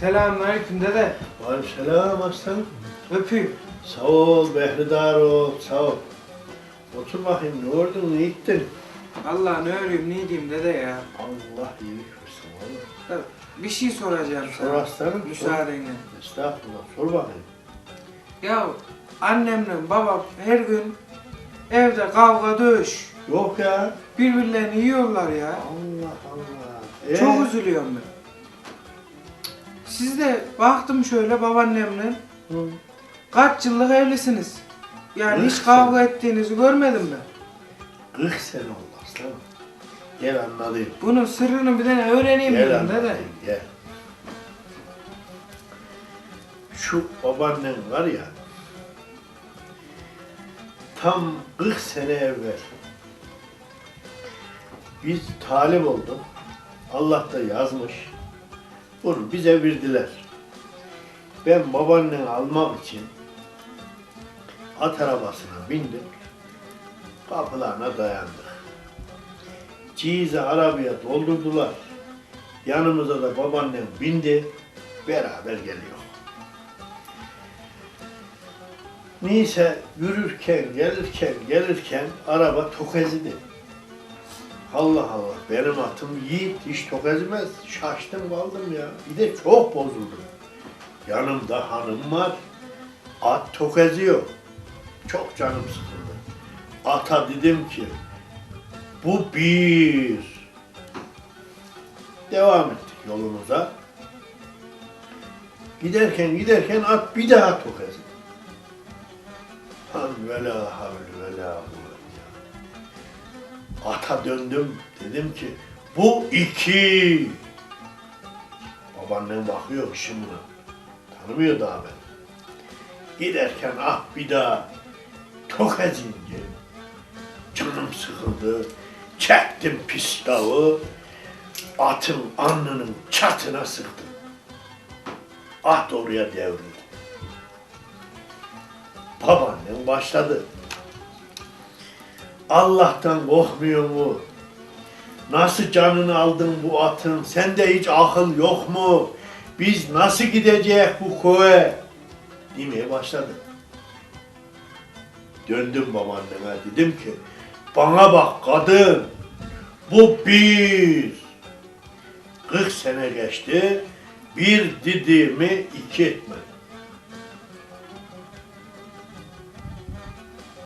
Selamünaleyküm dede. Aleykümselam aslanım. Öpeyim. Sağ ol Behridar ol, sağ ol. Otur bakayım ne ordun, ne gittin? Allah ne öreyim ne diyeyim dede ya. Allah iyilik versin oğlum. Ya, Bir şey soracağım Sor sana. aslanım, sor. Müsaadenle. Estağfurullah, sor bakayım. Ya annemle babam her gün evde kavga dövüş. Yok ya. Birbirlerini yiyorlar ya. Allah Allah. Ee, Çok üzülüyorum ben. Siz de baktım şöyle babaannemle Hı. kaç yıllık evlisiniz. Yani hiç kavga ettiğinizi görmedim ben. 40 sene oldu aslanım. Gel anlatayım. Bunun sırrını bir tane öğreneyim Gel dedim dede. gel. Şu babaannen var ya, tam 40 sene evvel biz talip olduk. Allah da yazmış. Bunu bize verdiler. Ben babaanneni almak için at arabasına bindim. Kapılarına dayandık. Ciğizi arabaya doldurdular. Yanımıza da babaannem bindi. Beraber geliyor. Neyse yürürken, gelirken, gelirken araba tok ezdi. Allah Allah benim atım yiğit hiç tok ezmez. Şaştım kaldım ya. Bir de çok bozuldum. Yanımda hanım var. At tok eziyor. Çok canım sıkıldı. Ata dedim ki bu bir. Devam ettik yolumuza. Giderken giderken at bir daha tok ezdi. Han ve la havle ve la kuvvet. Ata döndüm. Dedim ki bu iki. Babaannem bakıyor şimdi. Tanımıyor daha beni. Giderken ah bir daha tok ezince canım sıkıldı. Çektim pistavı. Atın alnının çatına sıktım. At oraya devrildi. Babaannem başladı. Allah'tan korkmuyor mu? Nasıl canını aldın bu atın? Sende hiç akıl yok mu? Biz nasıl gideceğiz bu köye? Demeye başladı. Döndüm babaanneme dedim ki bana bak kadın bu bir. 40 sene geçti bir dediğimi iki etmedi.